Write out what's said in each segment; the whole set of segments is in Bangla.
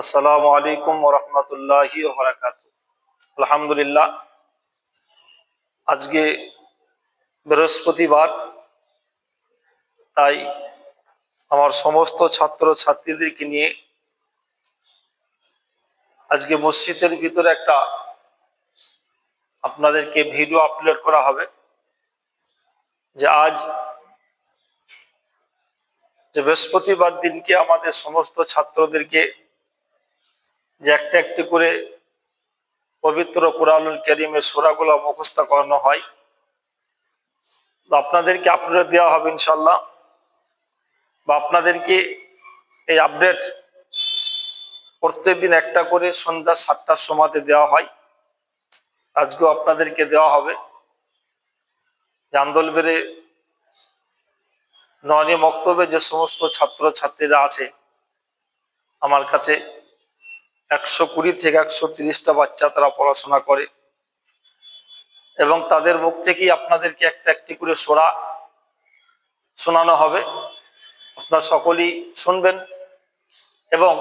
আসসালামু আলাইকুম ওরহমতুল্লাহি ওবরাকাত আলহামদুলিল্লাহ, আজকে বৃহস্পতিবার, তাই আমার সমস্ত ছাত্র ছাত্রীদেরকে নিয়ে আজকে মসজিদের ভিতরে একটা আপনাদেরকে ভিডিও আপলোড করা হবে, যে আজ যে বৃহস্পতিবার দিনকে আমাদের সমস্ত ছাত্রদেরকে যে একটা একটি করে পবিত্র কোরআনুল করিমের সোরাগুলো মুখস্থ করানো হয়। আপনাদেরকে আপডেট দেওয়া হবে ইনশাল্লাহ বা আপনাদেরকে এই আপডেট প্রত্যেকদিন একটা করে সন্ধ্যা সাতটার সময়তে দেওয়া হয়। আজকেও আপনাদেরকে দেওয়া হবে। যে আন্দোলবেরে ননি মক্তবে যে সমস্ত ছাত্র ছাত্রীরা আছে, আমার কাছে একশো কুড়ি থেকে একশো তিরিশটা বাচ্চা তারা পড়াশোনা করে। এবং তাদের মুখ থেকেই আপনাদেরকে একটা একটি করে সোরা শোনানো হবে। আপনারা সকলেই শুনবেন। এবং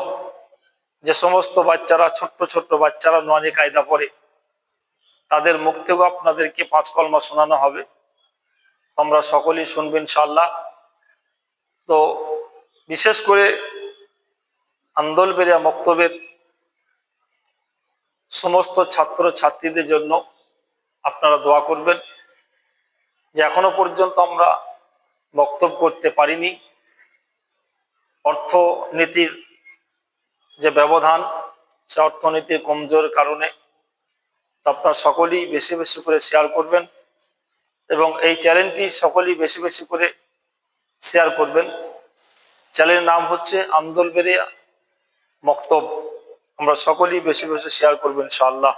যে সমস্ত বাচ্চারা, ছোট্ট ছোট্ট বাচ্চারা নোয়ানি কায়দা পড়ে, তাদের মুখ থেকেও আপনাদেরকে পাঁচ কলমা শোনানো হবে। তোমরা সকলেই শুনবেন ইনশাল্লাহ তো বিশেষ করে আন্দোলবেরিয়া মক্তবের সমস্ত ছাত্র ছাত্রীদের জন্য আপনারা দোয়া করবেন যে এখনও পর্যন্ত আমরা বক্তব্য করতে পারিনি। অর্থনীতির যে ব্যবধান, সে অর্থনীতির কমজোর কারণে আপনারা সকলেই বেশি বেশি করে শেয়ার করবেন এবং এই চ্যানেলটি সকলেই বেশি বেশি করে শেয়ার করবেন। চ্যানেলের নাম হচ্ছে আন্দোলবেরিয়া মক্তব আমরা সকলেই বেশি বেশি শেয়ার করব ইনশাআল্লাহ।